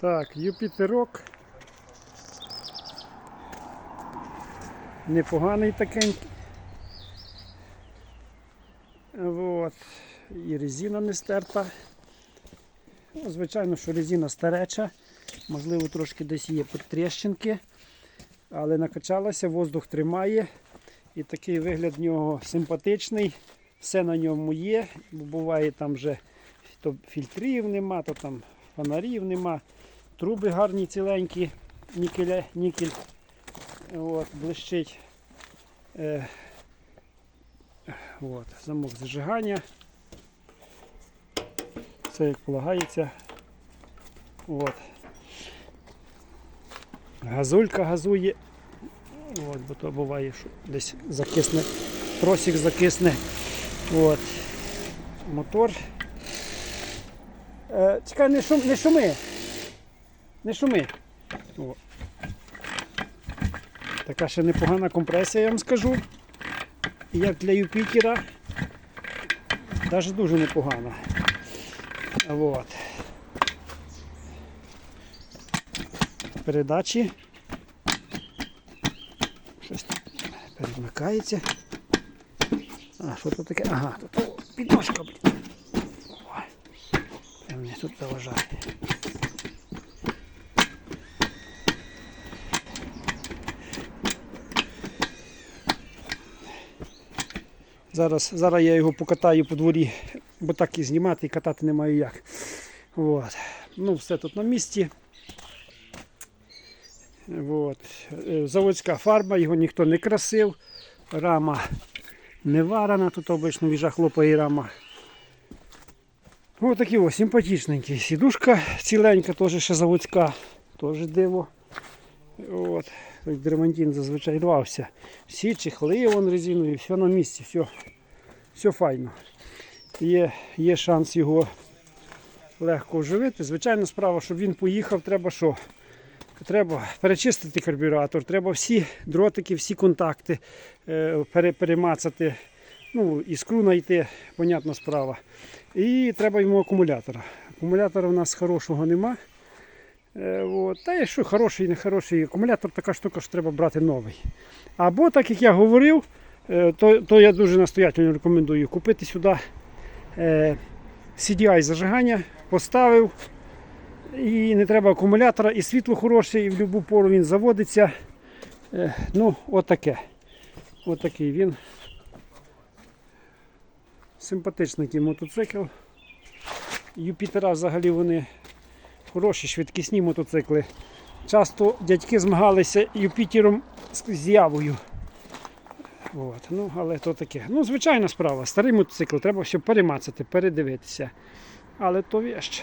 Так, Юпітерок. Непоганий такенький. Вот. І резина не стерта. Ну, звичайно, що резина стареча. Можливо, трошки десь є тріщинки. Але накачалася, воздух тримає. І такий вигляд в нього симпатичний. Все на ньому є. Бо буває там вже то фільтрів нема, то там фонарів нема. Труби гарні ціленькі, нікеля, нікель от, блищить. Е, от, замок зажигання. Все як полагається. От. Газулька газує. От, бо то буває, що десь закисне, тросик закисне. От. Мотор. Е, чекай, не, шум, не шуми. Не шуми. О. Така ще непогана компресія, я вам скажу. Як для Юпітера. Навіть дуже непогана. Вот. Передачі. Щось тут перемикається. А, що тут таке? Ага, тут підножка, блін. Мені тут заважає. Зараз, зараз я його покатаю по дворі, бо так і знімати, і катати не маю як. От. Ну, все тут на місці. От. Е, Заводська фарба, його ніхто не красив. Рама не варена, тут обично віжа хлопає рама. Ось такі ось симпатичненькі. Сідушка ціленька, теж ще заводська, теж диво. От. Тут Дремантин зазвичай рвався. Всі чехли вон резинові, все на місці, все, все файно. Є, є шанс його легко оживити. Звичайна справа, щоб він поїхав, треба що? Треба перечистити карбюратор, треба всі дротики, всі контакти е, перемацати, ну, іскру знайти, понятна справа. І треба йому акумулятора. Акумулятора в нас хорошого нема. Е, от. Та якщо хороший, не хороший акумулятор, така штука, що треба брати новий. Або, так як я говорив, е, то, то я дуже настоятельно рекомендую купити сюди е, CDI зажигання, поставив. І не треба акумулятора, і світло хороше, і в будь-яку пору він заводиться. Ну, отаке. Отакий він. Симпатичний мотоцикл. Юпітера взагалі вони хороші, швидкісні мотоцикли. Часто дядьки змагалися Юпітером з явою. От, ну, але то таке. Ну, звичайна справа. Старий мотоцикл, треба все перемацати, передивитися. Але то вещь.